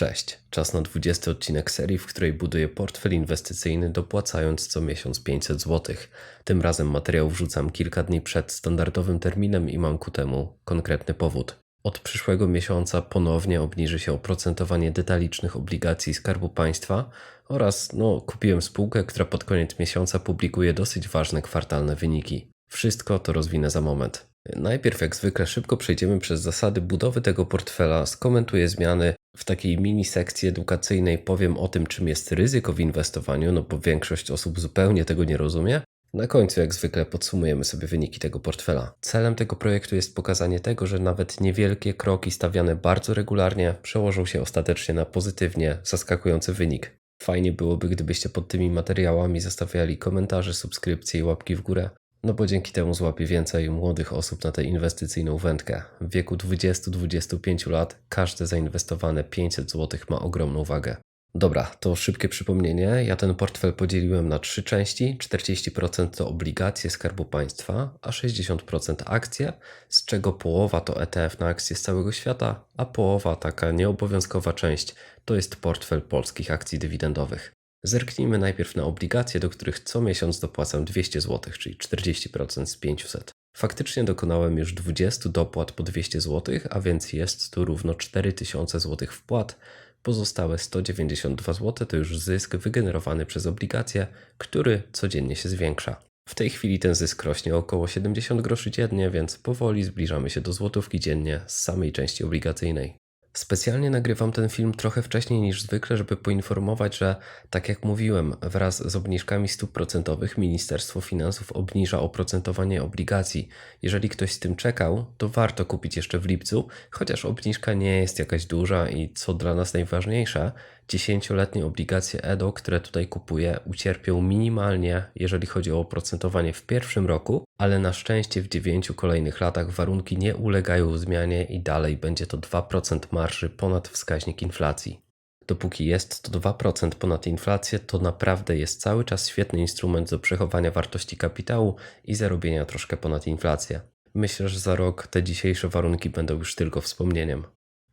Cześć, czas na 20 odcinek serii, w której buduję portfel inwestycyjny dopłacając co miesiąc 500 zł. Tym razem materiał wrzucam kilka dni przed standardowym terminem i mam ku temu konkretny powód. Od przyszłego miesiąca ponownie obniży się oprocentowanie detalicznych obligacji Skarbu Państwa oraz no, kupiłem spółkę, która pod koniec miesiąca publikuje dosyć ważne kwartalne wyniki. Wszystko to rozwinę za moment. Najpierw, jak zwykle, szybko przejdziemy przez zasady budowy tego portfela, skomentuję zmiany. W takiej mini sekcji edukacyjnej powiem o tym, czym jest ryzyko w inwestowaniu, no bo większość osób zupełnie tego nie rozumie. Na końcu, jak zwykle, podsumujemy sobie wyniki tego portfela. Celem tego projektu jest pokazanie tego, że nawet niewielkie kroki stawiane bardzo regularnie przełożą się ostatecznie na pozytywnie zaskakujący wynik. Fajnie byłoby, gdybyście pod tymi materiałami zostawiali komentarze, subskrypcje i łapki w górę. No bo dzięki temu złapie więcej młodych osób na tę inwestycyjną wędkę. W wieku 20-25 lat każde zainwestowane 500 zł ma ogromną wagę. Dobra, to szybkie przypomnienie. Ja ten portfel podzieliłem na trzy części. 40% to obligacje Skarbu Państwa, a 60% akcje, z czego połowa to ETF na akcje z całego świata, a połowa taka nieobowiązkowa część to jest portfel polskich akcji dywidendowych. Zerknijmy najpierw na obligacje, do których co miesiąc dopłacam 200 zł, czyli 40% z 500. Faktycznie dokonałem już 20 dopłat po 200 zł, a więc jest tu równo 4000 zł wpłat. Pozostałe 192 zł to już zysk wygenerowany przez obligacje, który codziennie się zwiększa. W tej chwili ten zysk rośnie około 70 groszy dziennie, więc powoli zbliżamy się do złotówki dziennie z samej części obligacyjnej. Specjalnie nagrywam ten film trochę wcześniej niż zwykle, żeby poinformować, że tak jak mówiłem, wraz z obniżkami stóp procentowych Ministerstwo Finansów obniża oprocentowanie obligacji. Jeżeli ktoś z tym czekał, to warto kupić jeszcze w lipcu, chociaż obniżka nie jest jakaś duża i co dla nas najważniejsze, 10-letnie obligacje EDO, które tutaj kupuję, ucierpią minimalnie, jeżeli chodzi o oprocentowanie w pierwszym roku, ale na szczęście w 9 kolejnych latach warunki nie ulegają zmianie i dalej będzie to 2% marży ponad wskaźnik inflacji. Dopóki jest to 2% ponad inflację, to naprawdę jest cały czas świetny instrument do przechowania wartości kapitału i zarobienia troszkę ponad inflację. Myślę, że za rok te dzisiejsze warunki będą już tylko wspomnieniem.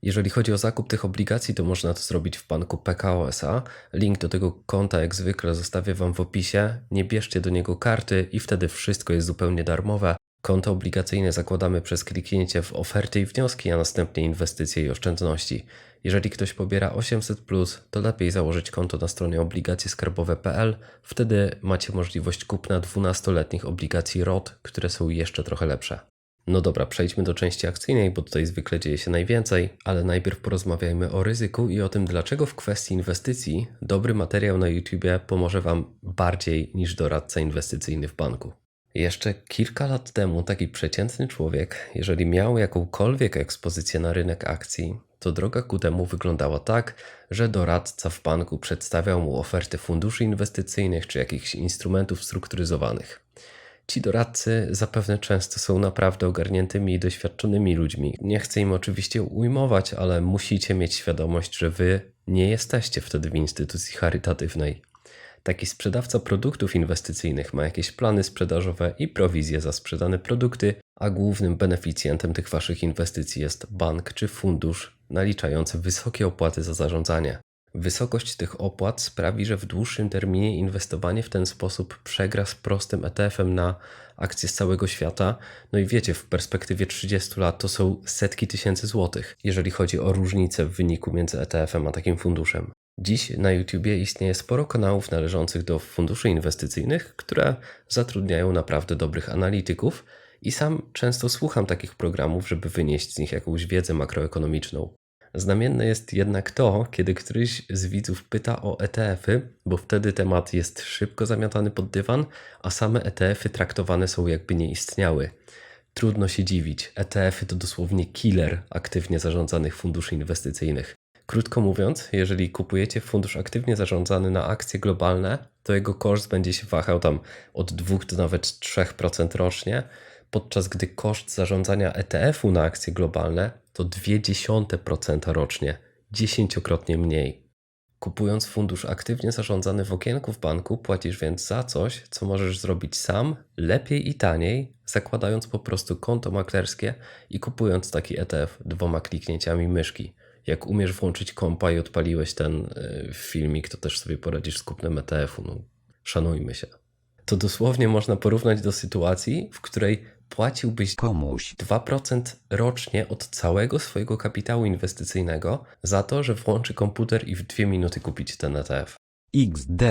Jeżeli chodzi o zakup tych obligacji, to można to zrobić w banku PKO SA. Link do tego konta jak zwykle zostawię Wam w opisie. Nie bierzcie do niego karty i wtedy wszystko jest zupełnie darmowe. Konto obligacyjne zakładamy przez kliknięcie w oferty i wnioski, a następnie inwestycje i oszczędności. Jeżeli ktoś pobiera 800, to lepiej założyć konto na stronie obligacjeskarbowe.pl. Wtedy macie możliwość kupna 12-letnich obligacji ROT, które są jeszcze trochę lepsze. No dobra, przejdźmy do części akcyjnej, bo tutaj zwykle dzieje się najwięcej, ale najpierw porozmawiajmy o ryzyku i o tym, dlaczego w kwestii inwestycji dobry materiał na YouTube pomoże Wam bardziej niż doradca inwestycyjny w banku. Jeszcze kilka lat temu taki przeciętny człowiek, jeżeli miał jakąkolwiek ekspozycję na rynek akcji, to droga ku temu wyglądała tak, że doradca w banku przedstawiał mu oferty funduszy inwestycyjnych czy jakichś instrumentów strukturyzowanych. Ci doradcy zapewne często są naprawdę ogarniętymi i doświadczonymi ludźmi. Nie chcę im oczywiście ujmować, ale musicie mieć świadomość, że wy nie jesteście wtedy w instytucji charytatywnej. Taki sprzedawca produktów inwestycyjnych ma jakieś plany sprzedażowe i prowizje za sprzedane produkty, a głównym beneficjentem tych waszych inwestycji jest bank czy fundusz naliczający wysokie opłaty za zarządzanie. Wysokość tych opłat sprawi, że w dłuższym terminie inwestowanie w ten sposób przegra z prostym ETF-em na akcje z całego świata. No i wiecie, w perspektywie 30 lat to są setki tysięcy złotych, jeżeli chodzi o różnicę w wyniku między ETF-em a takim funduszem. Dziś na YouTubie istnieje sporo kanałów należących do funduszy inwestycyjnych, które zatrudniają naprawdę dobrych analityków i sam często słucham takich programów, żeby wynieść z nich jakąś wiedzę makroekonomiczną. Znamienne jest jednak to, kiedy któryś z widzów pyta o ETF-y, bo wtedy temat jest szybko zamiatany pod dywan, a same ETF-y traktowane są jakby nie istniały. Trudno się dziwić, ETF-y to dosłownie killer aktywnie zarządzanych funduszy inwestycyjnych. Krótko mówiąc, jeżeli kupujecie fundusz aktywnie zarządzany na akcje globalne, to jego koszt będzie się wahał tam od 2 do nawet 3% rocznie, podczas gdy koszt zarządzania ETF-u na akcje globalne to 0,2% rocznie, dziesięciokrotnie mniej. Kupując fundusz aktywnie zarządzany w okienku w banku, płacisz więc za coś, co możesz zrobić sam, lepiej i taniej, zakładając po prostu konto maklerskie i kupując taki ETF dwoma kliknięciami myszki. Jak umiesz włączyć kompa i odpaliłeś ten y, filmik, to też sobie poradzisz z kupnem ETF-u. No, szanujmy się. To dosłownie można porównać do sytuacji, w której płaciłbyś komuś 2% rocznie od całego swojego kapitału inwestycyjnego za to, że włączy komputer i w dwie minuty kupić ten ETF. XD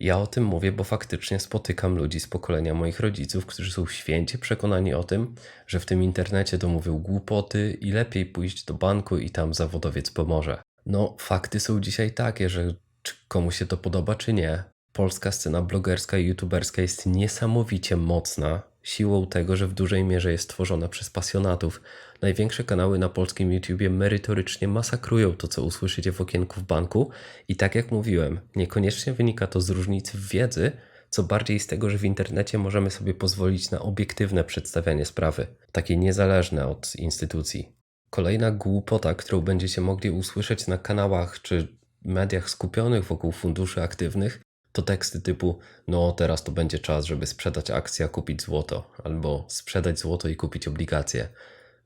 Ja o tym mówię, bo faktycznie spotykam ludzi z pokolenia moich rodziców, którzy są święcie przekonani o tym, że w tym internecie to mówią głupoty i lepiej pójść do banku i tam zawodowiec pomoże. No, fakty są dzisiaj takie, że czy komuś się to podoba, czy nie, polska scena blogerska i youtuberska jest niesamowicie mocna siłą tego, że w dużej mierze jest tworzona przez pasjonatów. Największe kanały na polskim YouTubie merytorycznie masakrują to, co usłyszycie w okienku w banku i tak jak mówiłem, niekoniecznie wynika to z różnicy w wiedzy, co bardziej z tego, że w internecie możemy sobie pozwolić na obiektywne przedstawianie sprawy, takie niezależne od instytucji. Kolejna głupota, którą będziecie mogli usłyszeć na kanałach czy mediach skupionych wokół funduszy aktywnych, to teksty typu: No, teraz to będzie czas, żeby sprzedać akcje, a kupić złoto, albo sprzedać złoto i kupić obligacje.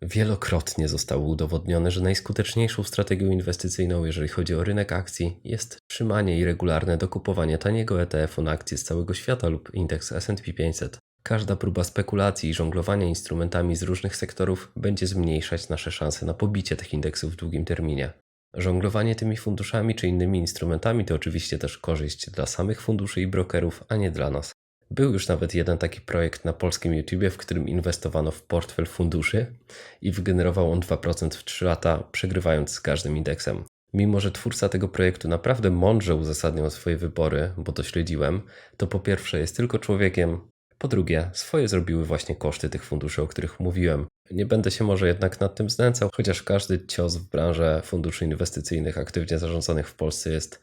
Wielokrotnie zostało udowodnione, że najskuteczniejszą strategią inwestycyjną, jeżeli chodzi o rynek akcji, jest trzymanie i regularne dokupowanie taniego ETF-u na akcje z całego świata lub indeks SP 500. Każda próba spekulacji i żonglowania instrumentami z różnych sektorów będzie zmniejszać nasze szanse na pobicie tych indeksów w długim terminie. Żonglowanie tymi funduszami czy innymi instrumentami to oczywiście też korzyść dla samych funduszy i brokerów, a nie dla nas. Był już nawet jeden taki projekt na polskim YouTubie, w którym inwestowano w portfel funduszy i wygenerował on 2% w 3 lata, przegrywając z każdym indeksem. Mimo, że twórca tego projektu naprawdę mądrze uzasadniał swoje wybory, bo to śledziłem, to po pierwsze jest tylko człowiekiem, po drugie, swoje zrobiły właśnie koszty tych funduszy, o których mówiłem. Nie będę się może jednak nad tym znęcał, chociaż każdy cios w branży funduszy inwestycyjnych aktywnie zarządzanych w Polsce jest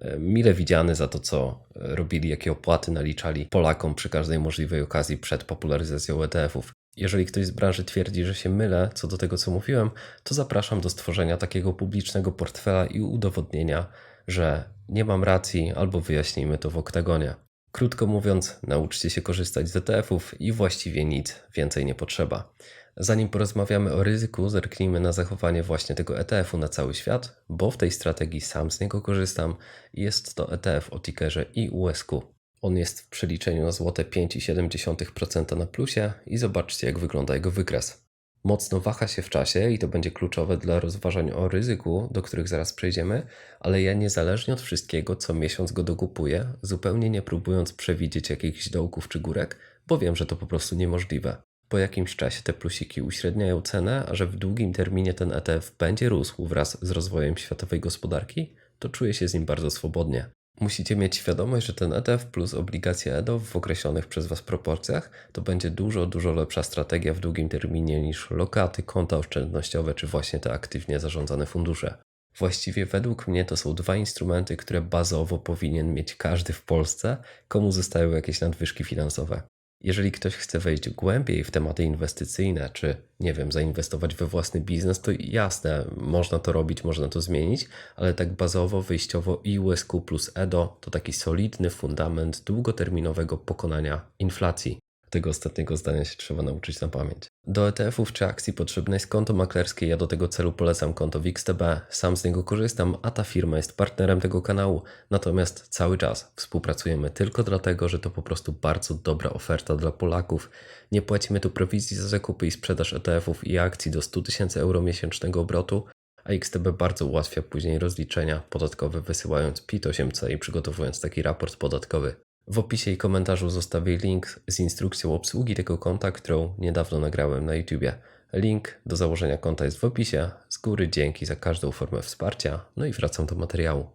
e, mile widziany za to, co robili, jakie opłaty naliczali Polakom przy każdej możliwej okazji przed popularyzacją ETF-ów. Jeżeli ktoś z branży twierdzi, że się mylę co do tego, co mówiłem, to zapraszam do stworzenia takiego publicznego portfela i udowodnienia, że nie mam racji, albo wyjaśnijmy to w oktagonie. Krótko mówiąc, nauczcie się korzystać z ETF-ów i właściwie nic więcej nie potrzeba. Zanim porozmawiamy o ryzyku, zerknijmy na zachowanie właśnie tego ETF-u na cały świat, bo w tej strategii sam z niego korzystam. Jest to ETF o tickerze IUSQ. On jest w przeliczeniu na złote 5,7% na plusie i zobaczcie jak wygląda jego wykres. Mocno waha się w czasie i to będzie kluczowe dla rozważań o ryzyku, do których zaraz przejdziemy, ale ja niezależnie od wszystkiego, co miesiąc go dokupuję, zupełnie nie próbując przewidzieć jakichś dołków czy górek, bo wiem, że to po prostu niemożliwe. Po jakimś czasie te plusiki uśredniają cenę, a że w długim terminie ten ETF będzie rósł wraz z rozwojem światowej gospodarki, to czuję się z nim bardzo swobodnie. Musicie mieć świadomość, że ten ETF plus obligacje EDO w określonych przez Was proporcjach to będzie dużo, dużo lepsza strategia w długim terminie niż lokaty, konta oszczędnościowe czy właśnie te aktywnie zarządzane fundusze. Właściwie według mnie to są dwa instrumenty, które bazowo powinien mieć każdy w Polsce, komu zostają jakieś nadwyżki finansowe. Jeżeli ktoś chce wejść głębiej w tematy inwestycyjne, czy nie wiem, zainwestować we własny biznes, to jasne, można to robić, można to zmienić, ale tak bazowo, wyjściowo IUSQ plus EDO to taki solidny fundament długoterminowego pokonania inflacji. Tego ostatniego zdania się trzeba nauczyć na pamięć. Do ETF-ów czy akcji potrzebne jest konto maklerskie. Ja do tego celu polecam konto w XTB. Sam z niego korzystam, a ta firma jest partnerem tego kanału. Natomiast cały czas współpracujemy tylko dlatego, że to po prostu bardzo dobra oferta dla Polaków. Nie płacimy tu prowizji za zakupy i sprzedaż ETF-ów i akcji do 100 tysięcy euro miesięcznego obrotu, a XTB bardzo ułatwia później rozliczenia podatkowe wysyłając PIT-8C i przygotowując taki raport podatkowy. W opisie i komentarzu zostawię link z instrukcją obsługi tego konta, którą niedawno nagrałem na YouTubie. Link do założenia konta jest w opisie. Z góry dzięki za każdą formę wsparcia. No i wracam do materiału.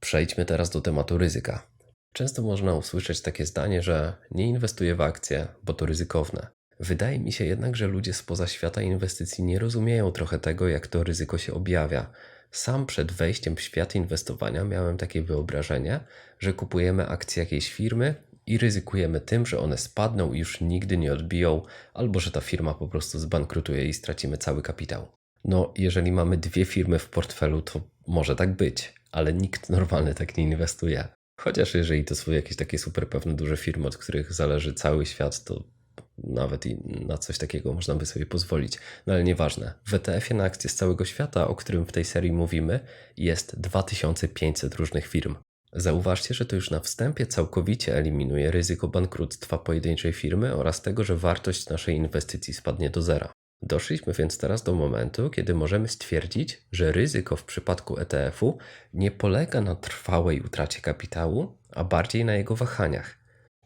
Przejdźmy teraz do tematu ryzyka. Często można usłyszeć takie zdanie, że nie inwestuję w akcje, bo to ryzykowne. Wydaje mi się jednak, że ludzie spoza świata inwestycji nie rozumieją trochę tego, jak to ryzyko się objawia. Sam przed wejściem w świat inwestowania miałem takie wyobrażenie, że kupujemy akcje jakiejś firmy i ryzykujemy tym, że one spadną i już nigdy nie odbiją, albo że ta firma po prostu zbankrutuje i stracimy cały kapitał. No, jeżeli mamy dwie firmy w portfelu, to może tak być, ale nikt normalny tak nie inwestuje. Chociaż jeżeli to są jakieś takie super pewne duże firmy, od których zależy cały świat, to nawet i na coś takiego można by sobie pozwolić. No ale nieważne. W ETF-ie na akcje z całego świata, o którym w tej serii mówimy, jest 2500 różnych firm. Zauważcie, że to już na wstępie całkowicie eliminuje ryzyko bankructwa pojedynczej firmy oraz tego, że wartość naszej inwestycji spadnie do zera. Doszliśmy więc teraz do momentu, kiedy możemy stwierdzić, że ryzyko w przypadku ETF-u nie polega na trwałej utracie kapitału, a bardziej na jego wahaniach.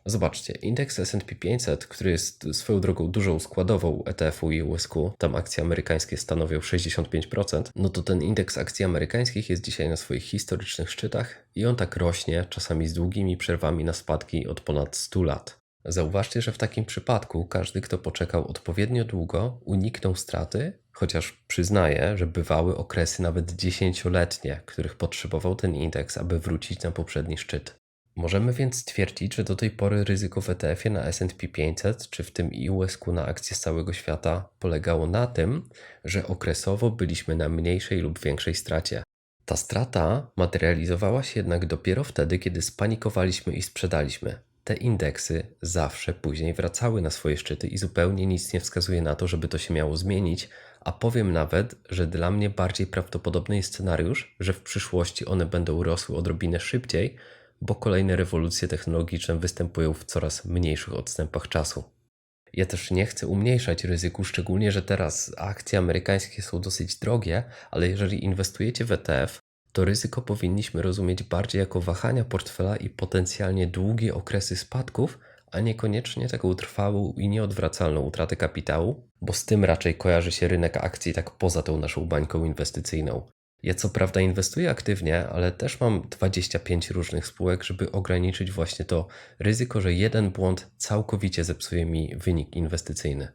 Zobaczcie, indeks S&P 500, który jest swoją drogą dużą składową ETF-u i USQ, tam akcje amerykańskie stanowią 65%, no to ten indeks akcji amerykańskich jest dzisiaj na swoich historycznych szczytach i on tak rośnie, czasami z długimi przerwami na spadki od ponad 100 lat. Zauważcie, że w takim przypadku każdy, kto poczekał odpowiednio długo, uniknął straty, chociaż przyznaję, że bywały okresy nawet dziesięcioletnie, których potrzebował ten indeks, aby wrócić na poprzedni szczyt. Możemy więc stwierdzić, że do tej pory ryzyko w ETF-ie na S&P 500, czy w tym i USQ na akcje z całego świata, polegało na tym, że okresowo byliśmy na mniejszej lub większej stracie. Ta strata materializowała się jednak dopiero wtedy, kiedy spanikowaliśmy i sprzedaliśmy. Te indeksy zawsze później wracały na swoje szczyty i zupełnie nic nie wskazuje na to, żeby to się miało zmienić, a powiem nawet, że dla mnie bardziej prawdopodobny jest scenariusz, że w przyszłości one będą rosły odrobinę szybciej, bo kolejne rewolucje technologiczne występują w coraz mniejszych odstępach czasu. Ja też nie chcę umniejszać ryzyku, szczególnie że teraz akcje amerykańskie są dosyć drogie, ale jeżeli inwestujecie w ETF, to ryzyko powinniśmy rozumieć bardziej jako wahania portfela i potencjalnie długie okresy spadków, a niekoniecznie taką trwałą i nieodwracalną utratę kapitału, bo z tym raczej kojarzy się rynek akcji tak poza tą naszą bańką inwestycyjną. Ja co prawda inwestuję aktywnie, ale też mam 25 różnych spółek, żeby ograniczyć właśnie to ryzyko, że jeden błąd całkowicie zepsuje mi wynik inwestycyjny.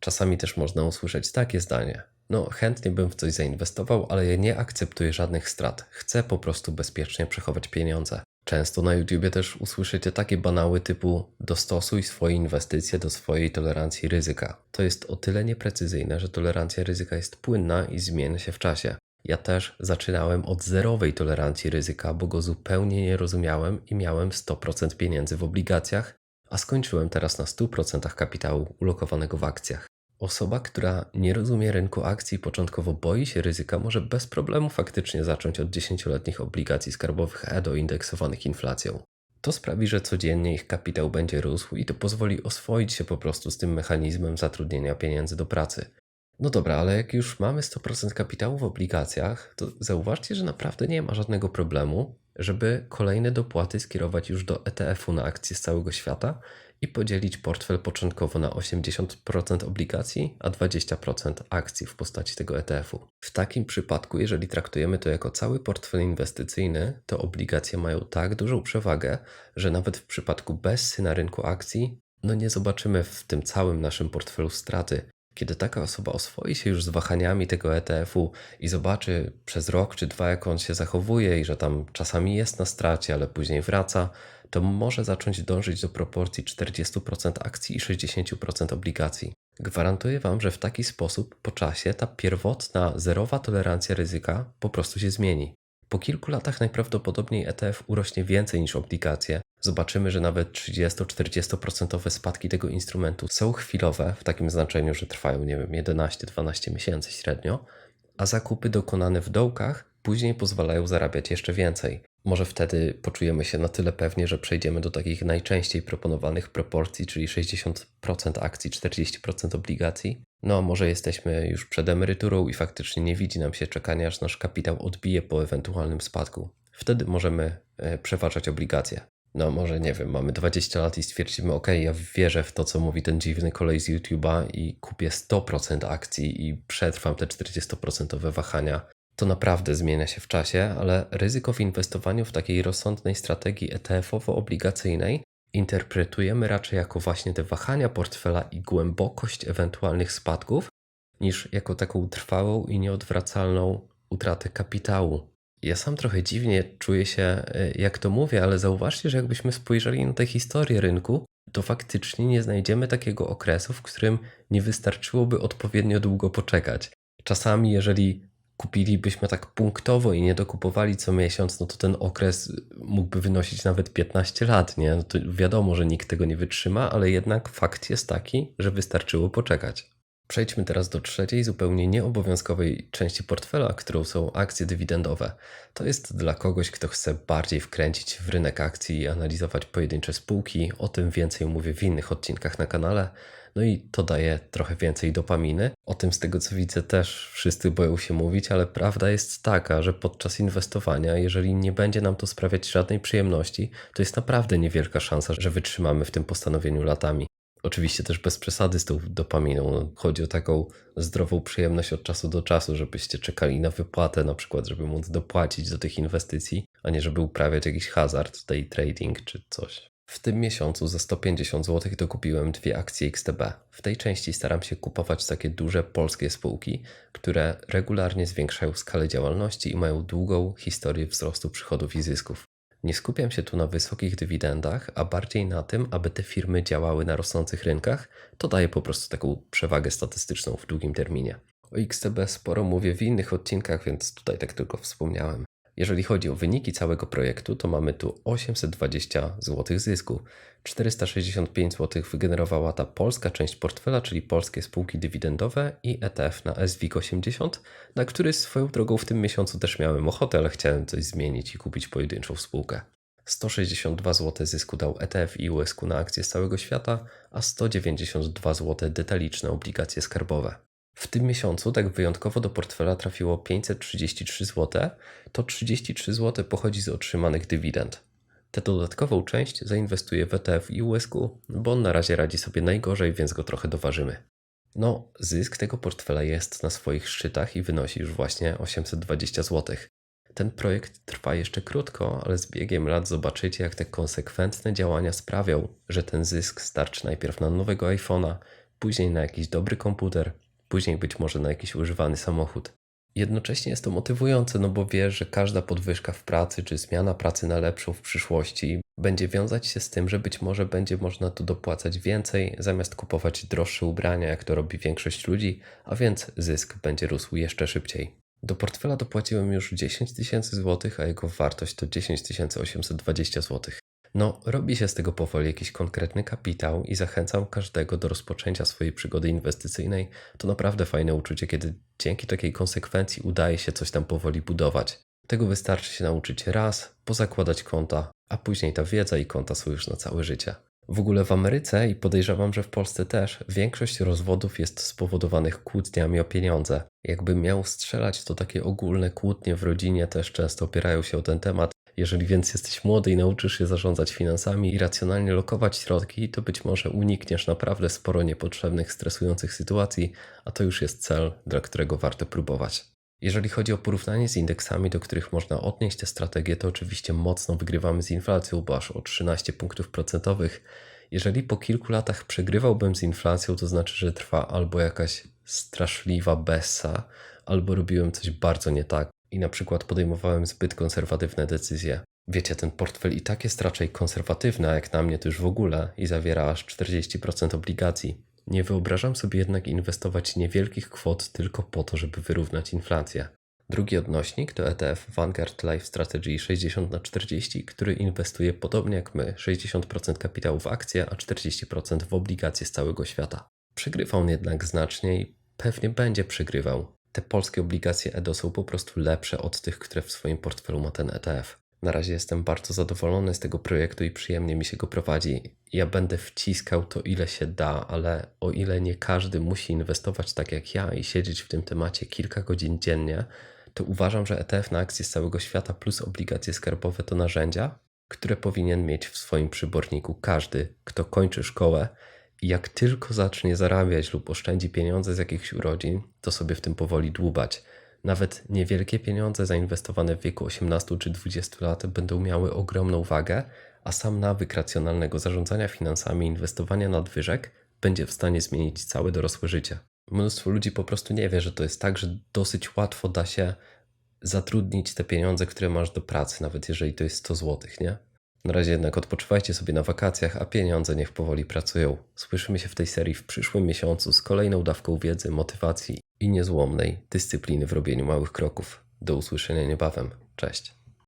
Czasami też można usłyszeć takie zdanie. No, chętnie bym w coś zainwestował, ale ja nie akceptuję żadnych strat. Chcę po prostu bezpiecznie przechować pieniądze. Często na YouTubie też usłyszycie takie banały typu dostosuj swoje inwestycje do swojej tolerancji ryzyka. To jest o tyle nieprecyzyjne, że tolerancja ryzyka jest płynna i zmienia się w czasie. Ja też zaczynałem od zerowej tolerancji ryzyka, bo go zupełnie nie rozumiałem i miałem 100% pieniędzy w obligacjach, a skończyłem teraz na 100% kapitału ulokowanego w akcjach. Osoba, która nie rozumie rynku akcji i początkowo boi się ryzyka, może bez problemu faktycznie zacząć od 10-letnich obligacji skarbowych EDO indeksowanych inflacją. To sprawi, że codziennie ich kapitał będzie rósł i to pozwoli oswoić się po prostu z tym mechanizmem zatrudnienia pieniędzy do pracy. No dobra, ale jak już mamy 100% kapitału w obligacjach, to zauważcie, że naprawdę nie ma żadnego problemu, żeby kolejne dopłaty skierować już do ETF-u na akcje z całego świata i podzielić portfel początkowo na 80% obligacji, a 20% akcji w postaci tego ETF-u. W takim przypadku, jeżeli traktujemy to jako cały portfel inwestycyjny, to obligacje mają tak dużą przewagę, że nawet w przypadku bessy na rynku akcji, no nie zobaczymy w tym całym naszym portfelu straty, kiedy taka osoba oswoi się już z wahaniami tego ETF-u i zobaczy przez rok czy dwa, jak on się zachowuje i że tam czasami jest na stracie, ale później wraca, to może zacząć dążyć do proporcji 40% akcji i 60% obligacji. Gwarantuję Wam, że w taki sposób po czasie ta pierwotna zerowa tolerancja ryzyka po prostu się zmieni. Po kilku latach najprawdopodobniej ETF urośnie więcej niż obligacje. Zobaczymy, że nawet 30-40% spadki tego instrumentu są chwilowe, w takim znaczeniu, że trwają, nie wiem, 11-12 miesięcy średnio, a zakupy dokonane w dołkach później pozwalają zarabiać jeszcze więcej. Może wtedy poczujemy się na tyle pewnie, że przejdziemy do takich najczęściej proponowanych proporcji, czyli 60% akcji, 40% obligacji. No, a może jesteśmy już przed emeryturą i faktycznie nie widzi nam się czekania, aż nasz kapitał odbije po ewentualnym spadku. Wtedy możemy e, przeważać obligacje. No, może nie wiem, mamy 20 lat i stwierdzimy, ok, ja wierzę w to, co mówi ten dziwny kolej z YouTube'a i kupię 100% akcji i przetrwam te 40% wahania to naprawdę zmienia się w czasie, ale ryzyko w inwestowaniu w takiej rozsądnej strategii ETF-owo-obligacyjnej interpretujemy raczej jako właśnie te wahania portfela i głębokość ewentualnych spadków, niż jako taką trwałą i nieodwracalną utratę kapitału. Ja sam trochę dziwnie czuję się, y, jak to mówię, ale zauważcie, że jakbyśmy spojrzeli na tę historię rynku, to faktycznie nie znajdziemy takiego okresu, w którym nie wystarczyłoby odpowiednio długo poczekać. Czasami, jeżeli kupilibyśmy tak punktowo i nie dokupowali co miesiąc, no to ten okres mógłby wynosić nawet 15 lat, nie? No to wiadomo, że nikt tego nie wytrzyma, ale jednak fakt jest taki, że wystarczyło poczekać. Przejdźmy teraz do trzeciej, zupełnie nieobowiązkowej części portfela, którą są akcje dywidendowe. To jest dla kogoś, kto chce bardziej wkręcić w rynek akcji i analizować pojedyncze spółki. O tym więcej mówię w innych odcinkach na kanale. No i to daje trochę więcej dopaminy. O tym z tego co widzę też wszyscy boją się mówić, ale prawda jest taka, że podczas inwestowania, jeżeli nie będzie nam to sprawiać żadnej przyjemności, to jest naprawdę niewielka szansa, że wytrzymamy w tym postanowieniu latami. Oczywiście też bez przesady z tą dopaminą. No, Chodzi o taką zdrową przyjemność od czasu do czasu, żebyście czekali na wypłatę, na przykład, żeby móc dopłacić do tych inwestycji, a nie żeby uprawiać jakiś hazard, day trading czy coś. W tym miesiącu za 150 zł dokupiłem dwie akcje XTB. W tej części staram się kupować takie duże polskie spółki, które regularnie zwiększają skalę działalności i mają długą historię wzrostu przychodów i zysków. Nie skupiam się tu na wysokich dywidendach, a bardziej na tym, aby te firmy działały na rosnących rynkach. To daje po prostu taką przewagę statystyczną w długim terminie. O XTB sporo mówię w innych odcinkach, więc tutaj tak tylko wspomniałem. Jeżeli chodzi o wyniki całego projektu, to mamy tu 820 zł zysku. 465 zł wygenerowała ta polska część portfela, czyli polskie spółki dywidendowe i ETF na SWIG 80, na który swoją drogą w tym miesiącu też miałem ochotę, ale chciałem coś zmienić i kupić pojedynczą spółkę. 162 zł zysku dał ETF i USQ na akcje z całego świata, a 192 zł detaliczne obligacje skarbowe. W tym miesiącu tak wyjątkowo do portfela trafiło 533 zł, to 33 zł pochodzi z otrzymanych dywidend. Tę dodatkową część zainwestuję w ETF i USQ, bo on na razie radzi sobie najgorzej, więc go trochę doważymy. No, zysk tego portfela jest na swoich szczytach i wynosi już właśnie 820 zł. Ten projekt trwa jeszcze krótko, ale z biegiem lat zobaczycie, jak te konsekwentne działania sprawią, że ten zysk starczy najpierw na nowego iPhone'a, później na jakiś dobry komputer, później być może na jakiś używany samochód. Jednocześnie jest to motywujące, no bo wiesz, że każda podwyżka w pracy czy zmiana pracy na lepszą w przyszłości będzie wiązać się z tym, że być może będzie można tu dopłacać więcej, zamiast kupować droższe ubrania, jak to robi większość ludzi, a więc zysk będzie rósł jeszcze szybciej. Do portfela dopłaciłem już 10 tysięcy złotych, a jego wartość to 10 820 złotych. No, robi się z tego powoli jakiś konkretny kapitał i zachęcam każdego do rozpoczęcia swojej przygody inwestycyjnej. To naprawdę fajne uczucie, kiedy dzięki takiej konsekwencji udaje się coś tam powoli budować. Tego wystarczy się nauczyć raz, pozakładać konta, a później ta wiedza i konta są już na całe życie. W ogóle w Ameryce i podejrzewam, że w Polsce też większość rozwodów jest spowodowanych kłótniami o pieniądze. Jakbym miał strzelać, to takie ogólne kłótnie w rodzinie też często opierają się o ten temat. Jeżeli więc jesteś młody i nauczysz się zarządzać finansami i racjonalnie lokować środki, to być może unikniesz naprawdę sporo niepotrzebnych, stresujących sytuacji, a to już jest cel, dla którego warto próbować. Jeżeli chodzi o porównanie z indeksami, do których można odnieść tę strategię, to oczywiście mocno wygrywamy z inflacją, bo aż o 13 punktów procentowych. Jeżeli po kilku latach przegrywałbym z inflacją, to znaczy, że trwa albo jakaś straszliwa bessa, albo robiłem coś bardzo nie tak i na przykład podejmowałem zbyt konserwatywne decyzje. Wiecie, ten portfel i tak jest raczej konserwatywny, a jak na mnie to już w ogóle i zawiera aż 40% obligacji. Nie wyobrażam sobie jednak inwestować niewielkich kwot tylko po to, żeby wyrównać inflację. Drugi odnośnik to ETF Vanguard Life Strategy 60 na 40, który inwestuje podobnie jak my 60% kapitału w akcje, a 40% w obligacje z całego świata. Przegrywa on jednak znacznie i pewnie będzie przegrywał. Te polskie obligacje EDO są po prostu lepsze od tych, które w swoim portfelu ma ten ETF. Na razie jestem bardzo zadowolony z tego projektu i przyjemnie mi się go prowadzi. Ja będę wciskał to ile się da, ale o ile nie każdy musi inwestować tak jak ja i siedzieć w tym temacie kilka godzin dziennie, to uważam, że ETF na akcje z całego świata plus obligacje skarbowe to narzędzia, które powinien mieć w swoim przyborniku każdy, kto kończy szkołę jak tylko zacznie zarabiać lub oszczędzi pieniądze z jakichś urodzin, to sobie w tym powoli dłubać. Nawet niewielkie pieniądze zainwestowane w wieku 18 czy 20 lat będą miały ogromną wagę, a sam nawyk racjonalnego zarządzania finansami i inwestowania nadwyżek będzie w stanie zmienić całe dorosłe życie. Mnóstwo ludzi po prostu nie wie, że to jest tak, że dosyć łatwo da się zatrudnić te pieniądze, które masz do pracy, nawet jeżeli to jest 100 zł, nie? Na razie jednak odpoczywajcie sobie na wakacjach, a pieniądze niech powoli pracują. Słyszymy się w tej serii w przyszłym miesiącu z kolejną dawką wiedzy, motywacji i niezłomnej dyscypliny w robieniu małych kroków. Do usłyszenia niebawem. Cześć.